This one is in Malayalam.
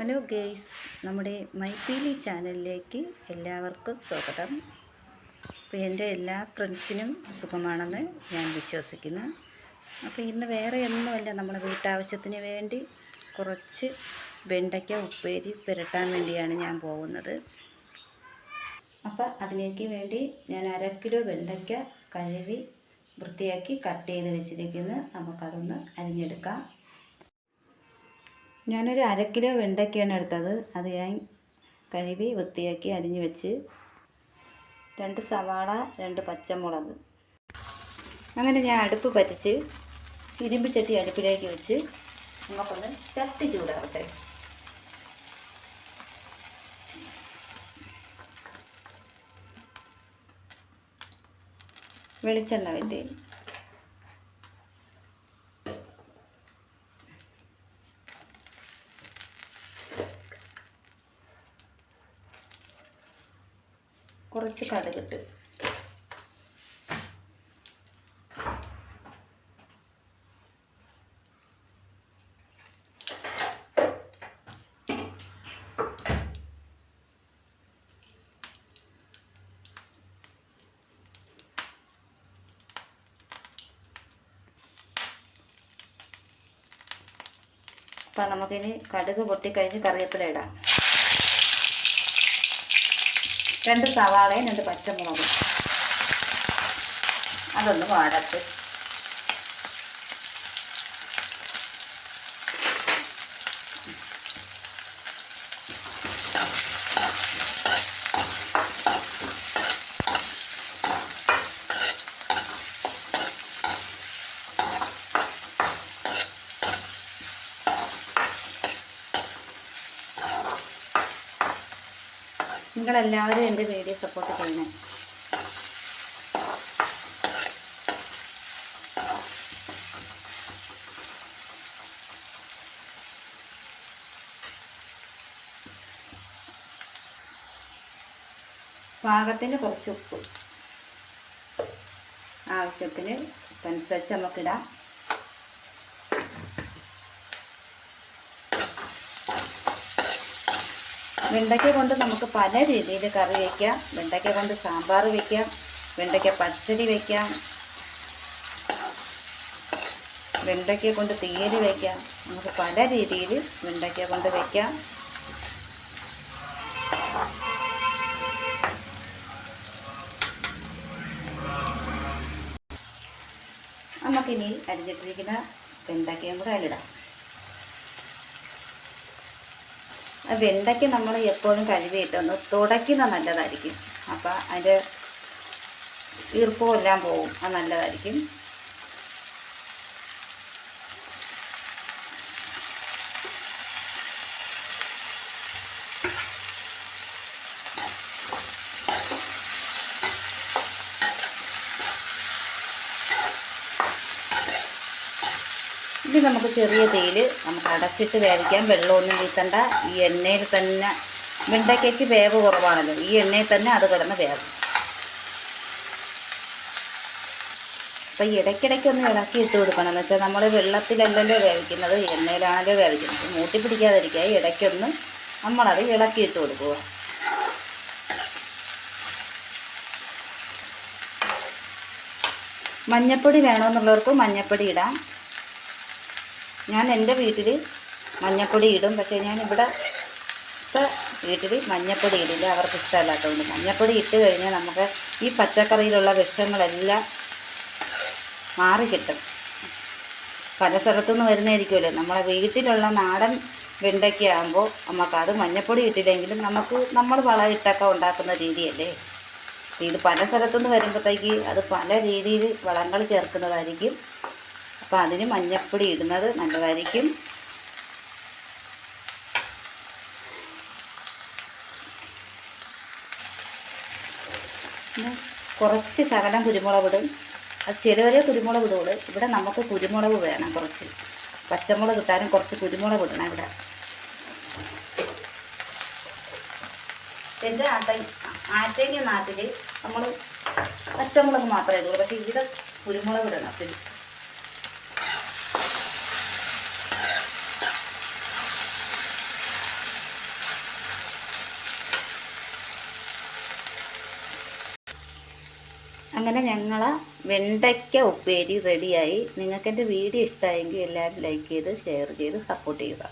ഹലോ ഗെയ്സ് നമ്മുടെ മൈപ്പീലി ചാനലിലേക്ക് എല്ലാവർക്കും സ്വാഗതം. അപ്പോൾ എന്റെ എല്ലാ ഫ്രണ്ട്സിനും സുഖമാണെന്ന് ഞാൻ വിശ്വസിക്കുന്നു. അപ്പോൾ ഇന്ന് വേറെ ഒന്നുമല്ല നമ്മുടെ വീട്ടാവശ്യത്തിന് വേണ്ടി കുറച്ച് വെണ്ടയ്ക്ക ഉപ്പേരി പുരട്ടാൻ വേണ്ടിയാണ് ഞാൻ പോകുന്നത്. അപ്പോൾ അതിലേക്ക് വേണ്ടി ഞാൻ അര കിലോ വെണ്ടയ്ക്ക കഴുകി വൃത്തിയാക്കി കട്ട് ചെയ്ത് വെച്ചിരിക്കുന്നു. നമുക്കതൊന്ന് അരിഞ്ഞെടുക്കാം. ഞാനൊരു അര കിലോ വെണ്ടയ്ക്കയാണ് എടുത്തത്. അത് ഞാൻ കഴുകി വൃത്തിയാക്കി അരിഞ്ഞ് വെച്ച് രണ്ട് സവാള രണ്ട് പച്ചമുളക്. അങ്ങനെ ഞാൻ അടുപ്പ് പറ്റിച്ച് ഇരുമ്പ് ചട്ടി അടുപ്പിലേക്ക് വെച്ച് നമുക്കൊന്ന് ചട്ടി ചൂടാവട്ടെ. വെളിച്ചെണ്ണ വേണ്ടി കുറച്ച് കടുകിട്ട്. അപ്പം നമുക്കിനി കടുക് പൊട്ടിക്കഴിഞ്ഞ് കറിവേപ്പില ഇടാം. രണ്ട് സവാളയും രണ്ട് പച്ചമുളകും. അതൊന്ന് വാടത്ത് നിങ്ങളെല്ലാവരും എന്റെ വീഡിയോ സപ്പോർട്ട് ചെയ്യണേ. പാകത്തിന് കുറച്ച് ഉപ്പ്. ആവശ്യത്തിന് ഉപ്പനുസരിച്ച് നമുക്കിടാം. വെണ്ടയ്ക്ക കൊണ്ട് നമുക്ക് പല രീതിയിൽ കറി വയ്ക്കാം വെണ്ടയ്ക്ക കൊണ്ട് സാമ്പാർ വയ്ക്കാം വെണ്ടയ്ക്ക പച്ചടി വയ്ക്കാം വെണ്ടയ്ക്ക കൊണ്ട് തീയൽ വയ്ക്കാം നമുക്ക് പല രീതിയിൽ വെണ്ടയ്ക്ക കൊണ്ട് വയ്ക്കാം നമുക്കിനി അരിഞ്ഞിട്ടിരിക്കുന്ന വെണ്ടയ്ക്കയും കൂടെ അതിലിടാം. വെണ്ടയ്ക്ക് നമ്മൾ എപ്പോഴും കഴുകിയിട്ടൊന്ന് തുടയ്ക്കുന്ന നല്ലതായിരിക്കും. അപ്പോൾ അതിന്റെ ഈർപ്പവും എല്ലാം പോവും. അത് നല്ലതായിരിക്കും. ഇത് നമുക്ക് ചെറിയ തീയിൽ നമുക്ക് അടച്ചിട്ട് വേവിക്കാം. വെള്ളമൊന്നും വീത്തണ്ട. ഈ എണ്ണയിൽ തന്നെ വെണ്ടയ്ക്കയ്ക്ക് വേവ് കുറവാണല്ലോ. ഈ എണ്ണയിൽ തന്നെ അത് കിടന്ന് വേവും. അപ്പം ഇടയ്ക്കിടയ്ക്ക് ഒന്ന് ഇളക്കി ഇട്ട് കൊടുക്കണം. എന്ന് വെച്ചാൽ നമ്മൾ വെള്ളത്തിലല്ലല്ലോ വേവിക്കുന്നത്. എണ്ണയിലാണല്ലോ വേവിക്കുന്നത്. മൂട്ടി പിടിക്കാതിരിക്കുക. ഇടയ്ക്കൊന്ന് നമ്മളത് ഇളക്കി ഇട്ട് കൊടുക്കുക. മഞ്ഞപ്പൊടി വേണമെന്നുള്ളവർക്ക് മഞ്ഞപ്പൊടി ഇടാം. ഞാൻ എന്റെ വീട്ടിൽ മഞ്ഞപ്പൊടി ഇടും. പക്ഷേ ഞാൻ ഇവിടെ വീട്ടിൽ മഞ്ഞപ്പൊടി ഇടില്ല. അവർക്ക് ഇഷ്ടമല്ലാത്തതുകൊണ്ട് മഞ്ഞപ്പൊടി ഇട്ട് കഴിഞ്ഞാൽ നമുക്ക് ഈ പച്ചക്കറിയിലുള്ള വിഷങ്ങളെല്ലാം മാറി കിട്ടും. പല സ്ഥലത്തുനിന്ന് വരുന്നതായിരിക്കുമല്ലോ. നമ്മളെ വീട്ടിലുള്ള നാടൻ വെണ്ടയ്ക്കാകുമ്പോൾ നമുക്കത് മഞ്ഞപ്പൊടി ഇട്ടില്ലെങ്കിലും നമുക്ക് നമ്മൾ വളമിട്ടൊക്കെ ഉണ്ടാക്കുന്ന രീതിയല്ലേ? ഇത് പല സ്ഥലത്തുനിന്ന് വരുമ്പോഴത്തേക്ക് അത് പല രീതിയിൽ വളങ്ങൾ ചേർക്കുന്നതായിരിക്കും. അപ്പോൾ അതിന് മഞ്ഞപ്പൊടി ഇടുന്നത് നല്ലതായിരിക്കും. കുറച്ച് ശകലം കുരുമുളക് ഇടും. അത് ചിലവരെ കുരുമുളക് ഇടുള്ളൂ. ഇവിടെ നമുക്ക് കുരുമുളക് വേണം കുറച്ച്. പച്ചമുളക് ഇട്ടാലും കുറച്ച് കുരുമുളക് ഇടണം ഇവിടെ. എന്റെ ആട്ട ആറ്റേങ്ങ നാട്ടിൽ നമ്മൾ പച്ചമുളക് മാത്രമേ ഇടുള്ളൂ. പക്ഷേ ഇവിടെ കുരുമുളക് ഇടണം. പിന്നെ അങ്ങനെ ഞങ്ങൾ വെണ്ടയ്ക്ക ഉപ്പേരി റെഡിയായി നിങ്ങൾക്ക് എന്റെ വീഡിയോ ഇഷ്ടമായെങ്കിൽ എല്ലാവരും ലൈക്ക് ചെയ്ത് ഷെയർ ചെയ്ത് സപ്പോർട്ട് ചെയ്യുക